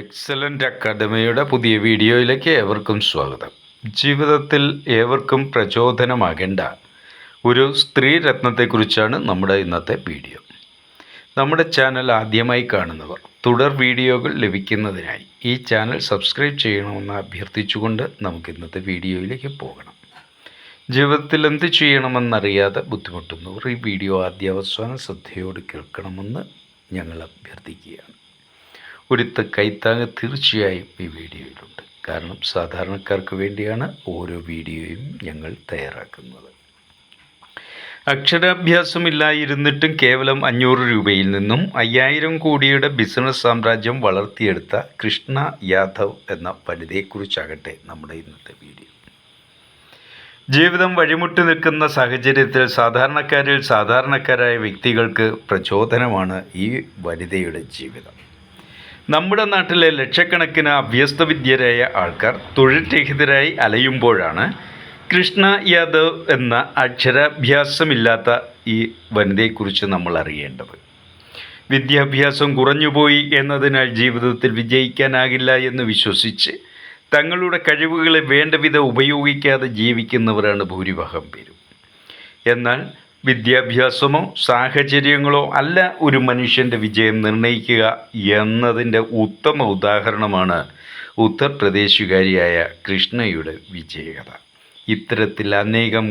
Excellent അക്കാദമിയുടെ പുതിയ വീഡിയോയിലേക്ക് ഏവർക്കും സ്വാഗതം. ജീവിതത്തിൽ ഏവർക്കും പ്രചോദനമാകേണ്ട ഒരു സ്ത്രീ രത്നത്തെക്കുറിച്ചാണ് നമ്മുടെ ഇന്നത്തെ വീഡിയോ. നമ്മുടെ ചാനൽ ആദ്യമായി കാണുന്നവർ തുടർ വീഡിയോകൾ ലഭിക്കുന്നതിനായി ഈ ചാനൽ സബ്സ്ക്രൈബ് ചെയ്യണമെന്ന് അഭ്യർത്ഥിച്ചുകൊണ്ട് നമുക്ക് ഇന്നത്തെ വീഡിയോയിലേക്ക് പോകണം. ജീവിതത്തിൽ എന്ത് ചെയ്യണമെന്നറിയാതെ ബുദ്ധിമുട്ടുന്നവർ ഈ വീഡിയോ ആദ്യാവസാന ശ്രദ്ധയോട് കേൾക്കണമെന്ന് ഞങ്ങൾ അഭ്യർത്ഥിക്കുകയാണ്. ഒരുത്ത കൈത്താങ് തീർച്ചയായും ഈ വീഡിയോയിലുണ്ട്. കാരണം സാധാരണക്കാർക്ക് വേണ്ടിയാണ് ഓരോ വീഡിയോയും ഞങ്ങൾ തയ്യാറാക്കുന്നത്. അക്ഷരാഭ്യാസമില്ലായിരുന്നിട്ടും കേവലം അഞ്ഞൂറ് രൂപയിൽ നിന്നും അയ്യായിരം കോടിയുടെ ബിസിനസ് സാമ്രാജ്യം വളർത്തിയെടുത്ത കൃഷ്ണ യാദവ് എന്ന വനിതയെക്കുറിച്ചാകട്ടെ നമ്മുടെ ഇന്നത്തെ വീഡിയോ. ജീവിതം വഴിമുട്ടി നിൽക്കുന്ന സാഹചര്യത്തിൽ സാധാരണക്കാരിൽ സാധാരണക്കാരായ വ്യക്തികൾക്ക് പ്രചോദനമാണ് ഈ വനിതയുടെ ജീവിതം. നമ്മുടെ നാട്ടിലെ ലക്ഷക്കണക്കിന് അഭ്യസ്തവിദ്യരായ ആൾക്കാർ തൊഴിൽ രഹിതരായി അലയുമ്പോഴാണ് കൃഷ്ണ യാദവ് എന്ന അക്ഷരാഭ്യാസമില്ലാത്ത ഈ വനിതയെക്കുറിച്ച് നമ്മൾ അറിയേണ്ടത്. വിദ്യാഭ്യാസം കുറഞ്ഞുപോയി എന്നതിനാൽ ജീവിതത്തിൽ വിജയിക്കാനാകില്ല എന്ന് വിശ്വസിച്ച് തങ്ങളുടെ കഴിവുകളെ വേണ്ടവിധം ഉപയോഗിക്കാതെ ജീവിക്കുന്നവരാണ് ഭൂരിഭാഗം പേരും. എന്നാൽ വിദ്യാഭ്യാസമോ സാഹചര്യങ്ങളോ അല്ല ഒരു മനുഷ്യന്റെ വിജയം നിർണയിക്കുക എന്നതിന്റെ ഉത്തമ ഉദാഹരണമാണ് ഉത്തർപ്രദേശുകാരിയായ കൃഷ്ണയുടെ വിജയകഥ. ഇത്തരത്തിൽ അനേകം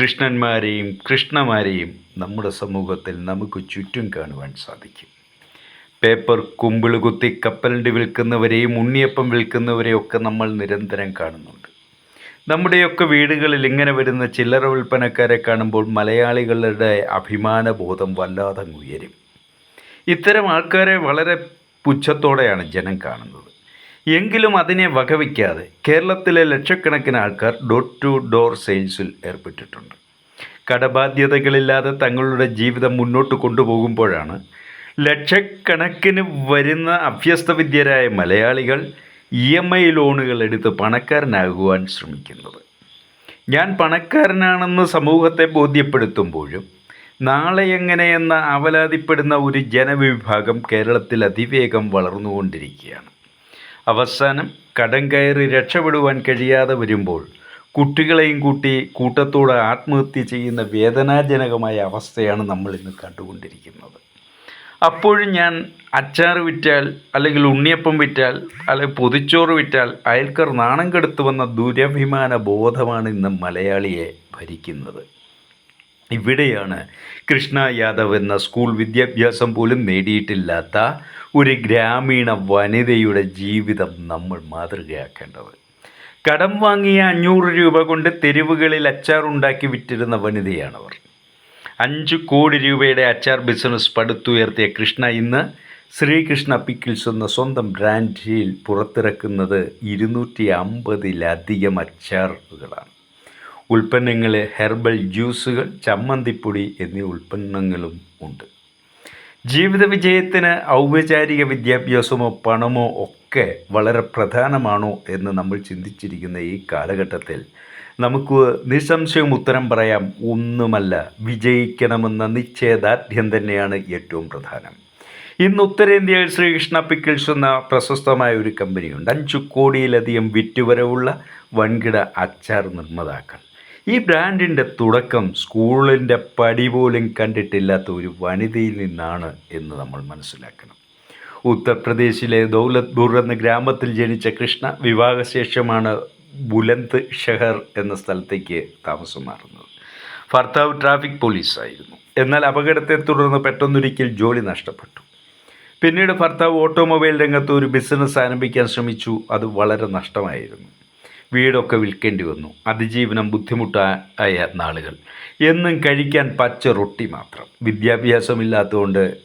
കൃഷ്ണന്മാരെയും കൃഷ്ണമാരെയും നമ്മുടെ സമൂഹത്തിൽ നമുക്ക് ചുറ്റും കാണുവാൻ സാധിക്കും. പേപ്പർ കുമ്പിൾ കുത്തി കപ്പലണ്ടി വിൽക്കുന്നവരെയും ഉണ്ണിയപ്പം വിൽക്കുന്നവരെയും ഒക്കെ നമ്മൾ നിരന്തരം കാണുന്നുണ്ട് നമ്മുടെയൊക്കെ വീടുകളിൽ ഇങ്ങനെ വരുന്ന ചില്ലറ വിൽപ്പനക്കാരെ കാണുമ്പോൾ മലയാളികളുടെ അഭിമാനബോധം വല്ലാതെ ഉയരും ഇത്തരം ആൾക്കാരെ വളരെ പുച്ഛത്തോടെയാണ് ജനം കാണുന്നത്. എങ്കിലും അതിനെ വകവയ്ക്കാതെ കേരളത്തിലെ ലക്ഷക്കണക്കിന് ആൾക്കാർ ഡോർ ടു ഡോർ സെയിൽസിൽ ഏർപ്പെട്ടിട്ടുണ്ട്. കടബാധ്യതകളില്ലാതെ തങ്ങളുടെ ജീവിതം മുന്നോട്ട് കൊണ്ടുപോകുമ്പോഴാണ് ലക്ഷക്കണക്കിന് വരുന്ന അഭ്യസ്തവിദ്യരായ മലയാളികൾ ഇ എം ഐ ലോണുകൾ എടുത്ത് പണക്കാരനാകുവാൻ ശ്രമിക്കുന്നത്. ഞാൻ പണക്കാരനാണെന്ന് സമൂഹത്തെ ബോധ്യപ്പെടുത്തുമ്പോഴും നാളെ എങ്ങനെയെന്ന് അവലാതിപ്പെടുന്ന ഒരു ജനവിഭാഗം കേരളത്തിൽ അതിവേഗം വളർന്നുകൊണ്ടിരിക്കുകയാണ്. അവസാനം കടം കയറി രക്ഷപ്പെടുവാൻ കഴിയാതെ വരുമ്പോൾ കുട്ടികളെയും കൂട്ടി കൂട്ടത്തോടെ ആത്മഹത്യ ചെയ്യുന്ന വേദനാജനകമായ അവസ്ഥയാണ് നമ്മൾ ഇന്ന് കണ്ടുകൊണ്ടിരിക്കുന്നത്. അപ്പോഴും ഞാൻ അച്ചാർ വിറ്റാൽ അല്ലെങ്കിൽ ഉണ്ണിയപ്പം വിറ്റാൽ അല്ലെങ്കിൽ പൊതിച്ചോറ് വിറ്റാൽ അയൽക്കാർ നാണം കെടുത്തു വന്ന ദുരഭിമാന ബോധമാണ് ഇന്ന് മലയാളിയെ ഭരിക്കുന്നത്. ഇവിടെയാണ് കൃഷ്ണ യാദവ് എന്ന സ്കൂൾ വിദ്യാഭ്യാസം പോലും നേടിയിട്ടില്ലാത്ത ഒരു ഗ്രാമീണ വനിതയുടെ ജീവിതം നമ്മൾ മാതൃകയാക്കേണ്ടത്. കടം വാങ്ങിയ അഞ്ഞൂറ് രൂപ കൊണ്ട് തെരുവുകളിൽ അച്ചാർ ഉണ്ടാക്കി വിറ്റിരുന്ന വനിതയാണവർ. അഞ്ച് കോടി രൂപയുടെ അച്ചാർ ബിസിനസ് പടുത്തുയർത്തിയ കൃഷ്ണ ഇന്ന് ശ്രീകൃഷ്ണ പിക്കിൾസ് എന്ന സ്വന്തം ബ്രാൻഡിൽ പുറത്തിറക്കുന്നത് ഇരുന്നൂറ്റി അമ്പതിലധികം അച്ചാറുകളാണ്. ഉൽപ്പന്നങ്ങൾ ഹെർബൽ ജ്യൂസുകൾ ചമ്മന്തിപ്പൊടി എന്നീ ഉൽപ്പന്നങ്ങളും ഉണ്ട്. ജീവിത വിജയത്തിന് ഔപചാരിക വിദ്യാഭ്യാസമോ പണമോ ഒക്കെ വളരെ പ്രധാനമാണോ എന്ന് നമ്മൾ ചിന്തിച്ചിരിക്കുന്ന ഈ കാലഘട്ടത്തിൽ നമുക്ക് നിസ്സംശയം ഉത്തരം പറയാം. ഒന്നുമല്ല വിജയിക്കണമെന്ന നിശ്ചയദാർഢ്യം തന്നെയാണ് ഏറ്റവും പ്രധാനം. ഇന്ന് ഉത്തരേന്ത്യയിൽ ശ്രീകൃഷ്ണ പിക്കിൾസ് എന്ന പ്രശസ്തമായ ഒരു കമ്പനിയുണ്ട്. അഞ്ചു കോടിയിലധികം വിറ്റുവരവുള്ള വൻകിട അച്ചാർ നിർമ്മാതാക്കൾ. ഈ ബ്രാൻഡിന്റെ തുടക്കം സ്കൂളിന്റെ പടി പോലും കണ്ടിട്ടില്ലാത്ത ഒരു വനിതയിൽ നിന്നാണ് എന്ന് നമ്മൾ മനസ്സിലാക്കണം. ഉത്തർപ്രദേശിലെ ദൗലത്പൂർ എന്ന ഗ്രാമത്തിൽ ജനിച്ച കൃഷ്ണ വിവാഹശേഷമാണ് ബുലന്ദ് ഷെഹർ എന്ന സ്ഥലത്തേക്ക് താമസം മാറുന്നത്. ഭർത്താവ് ട്രാഫിക് പോലീസായിരുന്നു. എന്നാൽ അപകടത്തെ തുടർന്ന് പെട്ടെന്നൊരിക്കൽ ജോലി നഷ്ടപ്പെട്ടു. പിന്നീട് ഭർത്താവ് ഓട്ടോമൊബൈൽ രംഗത്ത് ഒരു ബിസിനസ് ആരംഭിക്കാൻ ശ്രമിച്ചു. അത് വളരെ നഷ്ടമായിരുന്നു. വീടൊക്കെ വിൽക്കേണ്ടി വന്നു. അതിജീവനം ബുദ്ധിമുട്ടായ നാളുകൾ. എന്നും കഴിക്കാൻ പച്ച റൊട്ടി മാത്രം. വിദ്യാഭ്യാസമില്ലാത്തതുകൊണ്ട്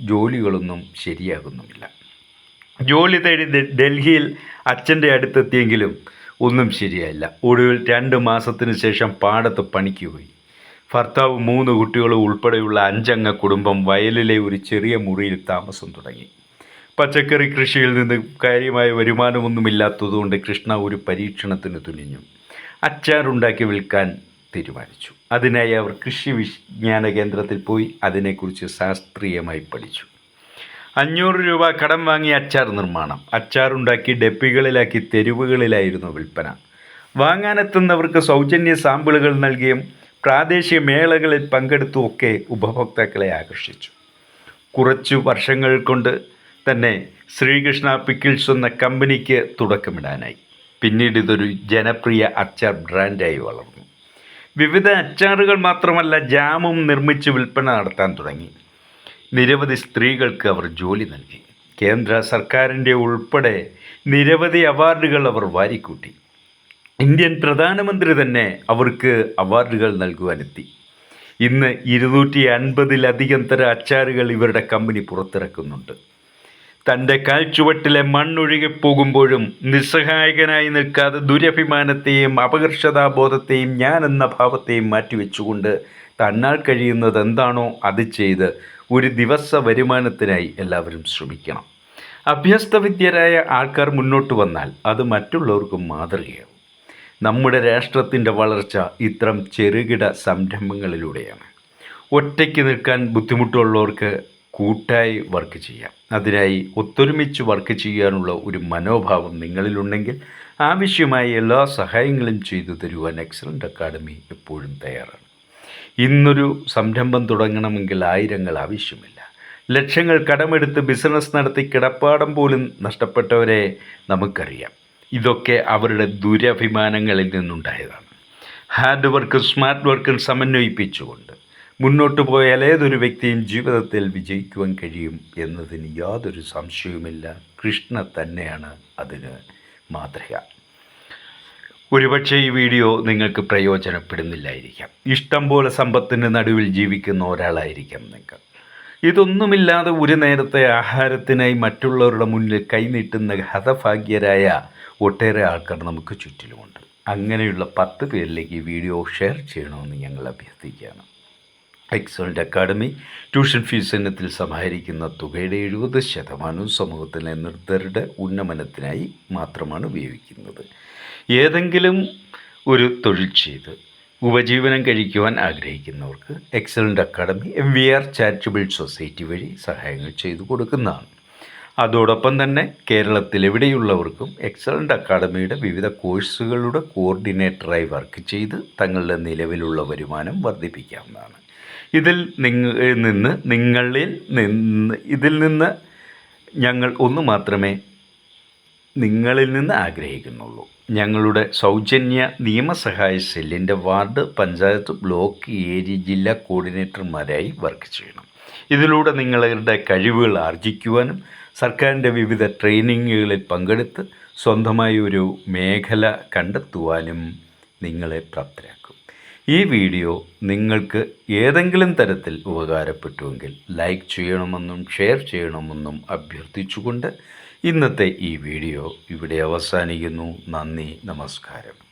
ജോലികളൊന്നും ശരിയാകുന്നുമില്ല. ജോലി തേടി ഡൽഹിയിൽ അച്ഛന്റെ അടുത്തെത്തിയെങ്കിലും ഒന്നും ശരിയായില്ല. ഒടുവിൽ രണ്ട് മാസത്തിന് ശേഷം പാടത്ത് പണിക്ക് പോയി. ഭർത്താവ് മൂന്ന് കുട്ടികളും ഉൾപ്പെടെയുള്ള അഞ്ചംഗ കുടുംബം വയലിലെ ഒരു ചെറിയ മുറിയിൽ താമസം തുടങ്ങി. പച്ചക്കറി കൃഷിയിൽ നിന്ന് കാര്യമായ വരുമാനമൊന്നുമില്ലാത്തതുകൊണ്ട് കൃഷ്ണ ഒരു പരീക്ഷണത്തിന് തുനിഞ്ഞു. അച്ചാറുണ്ടാക്കി വിൽക്കാൻ തീരുമാനിച്ചു. അതിനായി അവർ കൃഷി വിജ്ഞാന കേന്ദ്രത്തിൽ പോയി അതിനെക്കുറിച്ച് ശാസ്ത്രീയമായി പഠിച്ചു. അഞ്ഞൂറ് രൂപ കടം വാങ്ങി അച്ചാർ നിർമ്മാണം. അച്ചാറുണ്ടാക്കി ഡപ്പികളിലാക്കി തെരുവുകളിലായിരുന്നു വിൽപ്പന. വാങ്ങാനെത്തുന്നവർക്ക് സൗജന്യ സാമ്പിളുകൾ നൽകിയും പ്രാദേശിക മേളകളിൽ പങ്കെടുത്തുമൊക്കെ ഉപഭോക്താക്കളെ ആകർഷിച്ചു. കുറച്ചു വർഷങ്ങൾ കൊണ്ട് തന്നെ ശ്രീകൃഷ്ണ പിക്കിൾസ് എന്ന കമ്പനിക്ക് തുടക്കമിടാനായി. പിന്നീട് ഇതൊരു ജനപ്രിയ അച്ചാർ ബ്രാൻഡായി വളർന്നു. വിവിധ അച്ചാറുകൾ മാത്രമല്ല ജാമും നിർമ്മിച്ച് വിൽപ്പന നടത്താൻ തുടങ്ങി. നിരവധി സ്ത്രീകൾക്ക് അവർ ജോലി നൽകി. കേന്ദ്ര സർക്കാരിന്റെ ഉൾപ്പെടെ നിരവധി അവാർഡുകൾ അവർ വാരിക്കൂട്ടി. ഇന്ത്യൻ പ്രധാനമന്ത്രി തന്നെ അവർക്ക് അവാർഡുകൾ നൽകുവാനെത്തി. ഇന്ന് ഇരുന്നൂറ്റി അൻപതിലധികം തര അച്ചാറുകൾ ഇവരുടെ കമ്പനി പുറത്തിറക്കുന്നുണ്ട്. തന്റെ കാൽച്ചുവട്ടിലെ മണ്ണൊഴുകി പോകുമ്പോഴും നിസ്സഹായകനായി നിൽക്കാതെ ദുരഭിമാനത്തെയും അപകർഷതാബോധത്തെയും ഞാൻ എന്ന ഭാവത്തെയും മാറ്റിവെച്ചുകൊണ്ട് തന്നാൽ കഴിയുന്നത് എന്താണോ അത് ചെയ്ത് ഒരു ദിവസ വരുമാനത്തിനായി എല്ലാവരും ശ്രമിക്കണം. അഭ്യസ്തവിദ്യരായ ആൾക്കാർ മുന്നോട്ട് വന്നാൽ അത് മറ്റുള്ളവർക്കും മാതൃകയാവും നമ്മുടെ രാഷ്ട്രത്തിന്റെ വളർച്ച ഇത്തരം ചെറുകിട സംരംഭങ്ങളിലൂടെയാണ്. ഒറ്റയ്ക്ക് നിൽക്കാൻ ബുദ്ധിമുട്ടുള്ളവർക്ക് കൂട്ടായി വർക്ക് ചെയ്യാം. അതിനായി ഒത്തൊരുമിച്ച് വർക്ക് ചെയ്യാനുള്ള ഒരു മനോഭാവം നിങ്ങളിലുണ്ടെങ്കിൽ ആവശ്യമായ എല്ലാ സഹായങ്ങളും ചെയ്തു തരുവാൻ എക്സലന്റ് അക്കാഡമി എപ്പോഴും തയ്യാറാണ്. ഇന്നൊരു സംരംഭം തുടങ്ങണമെങ്കിൽ ആയിരങ്ങൾ ആവശ്യമില്ല. ലക്ഷങ്ങൾ കടമെടുത്ത് ബിസിനസ് നടത്തി കിടപ്പാടം പോലും നഷ്ടപ്പെട്ടവരെ നമുക്കറിയാം. ഇതൊക്കെ അവരുടെ ദുരഭിമാനങ്ങളിൽ നിന്നുണ്ടായതാണ്. ഹാർഡ് വർക്കും സ്മാർട്ട് വർക്കും സമന്വയിപ്പിച്ചുകൊണ്ട് മുന്നോട്ട് പോയാൽ ഏതൊരു വ്യക്തിയും ജീവിതത്തിൽ വിജയിക്കുവാൻ കഴിയും എന്നതിന് യാതൊരു സംശയവുമില്ല. കൃഷ്ണ തന്നെയാണ് അതിന് മാതൃക. ഒരുപക്ഷെ ഈ വീഡിയോ നിങ്ങൾക്ക് പ്രയോജനപ്പെടുന്നില്ലായിരിക്കാം. ഇഷ്ടം പോലെ സമ്പത്തിന്റെ നടുവിൽ ജീവിക്കുന്ന ഒരാളായിരിക്കാം നിങ്ങൾ. ഇതൊന്നുമില്ലാതെ ഒരു നേരത്തെ ആഹാരത്തിനായി മറ്റുള്ളവരുടെ മുന്നിൽ കൈനീട്ടുന്ന ഹതഭാഗ്യരായ ഒട്ടേറെ ആൾക്കാർ നമുക്ക് ചുറ്റിലുമുണ്ട്. അങ്ങനെയുള്ള പത്ത് പേരിലേക്ക് ഈ വീഡിയോ ഷെയർ ചെയ്യണമെന്ന് ഞങ്ങൾ അഭ്യർത്ഥിക്കുകയാണ്. എക്സോൾഡ് അക്കാഡമി ട്യൂഷൻ ഫീസ് ഇനത്തിൽ സമാഹരിക്കുന്ന തുകയുടെ എഴുപത് ശതമാനവും സമൂഹത്തിലെ നിർദ്ധരുടെ ഉന്നമനത്തിനായി മാത്രമാണ് ഉപയോഗിക്കുന്നത്. ഏതെങ്കിലും ഒരു തൊഴിൽ ചെയ്ത് ഉപജീവനം കഴിക്കുവാൻ ആഗ്രഹിക്കുന്നവർക്ക് excellent academy M V R charitable society വഴി സഹായങ്ങൾ ചെയ്തു കൊടുക്കുന്നതാണ്. അതോടൊപ്പം തന്നെ കേരളത്തിലെവിടെയുള്ളവർക്കും എക്സലന്റ് അക്കാഡമിയുടെ വിവിധ കോഴ്സുകളുടെ കോർഡിനേറ്ററായി വർക്ക് ചെയ്ത് തങ്ങളുടെ നിലവിലുള്ള വരുമാനം വർദ്ധിപ്പിക്കാവുന്നതാണ്. ഇതിൽ നിന്ന് നിങ്ങളിൽ നിന്ന് ഇതിൽ നിന്ന് ഞങ്ങൾ ഒന്ന് മാത്രമേ നിങ്ങളിൽ നിന്ന് ആഗ്രഹിക്കുന്നുള്ളൂ. ഞങ്ങളുടെ സൗജന്യ നിയമസഹായ സെല്ലിന്റെ വാർഡ് പഞ്ചായത്ത് ബ്ലോക്ക് ഏരിയ ജില്ലാ കോർഡിനേറ്റർമാരായി വർക്ക് ചെയ്യണം. ഇതിലൂടെ നിങ്ങളുടെ കഴിവുകൾ ആർജിക്കുവാനും സർക്കാരിന്റെ വിവിധ ട്രെയിനിങ്ങുകളിൽ പങ്കെടുത്ത് സ്വന്തമായി ഒരു മേഖല കണ്ടെത്തുവാനും നിങ്ങളെ പ്രാപ്തരാക്കും. ഈ വീഡിയോ നിങ്ങൾക്ക് ഏതെങ്കിലും തരത്തിൽ ഉപകാരപ്പെട്ടുവെങ്കിൽ ലൈക്ക് ചെയ്യണമെന്നും ഷെയർ ചെയ്യണമെന്നും അഭ്യർത്ഥിച്ചുകൊണ്ട് ഇന്നത്തെ ഈ വീഡിയോ ഇവിടെ അവസാനിക്കുന്നു. നന്ദി നമസ്കാരം.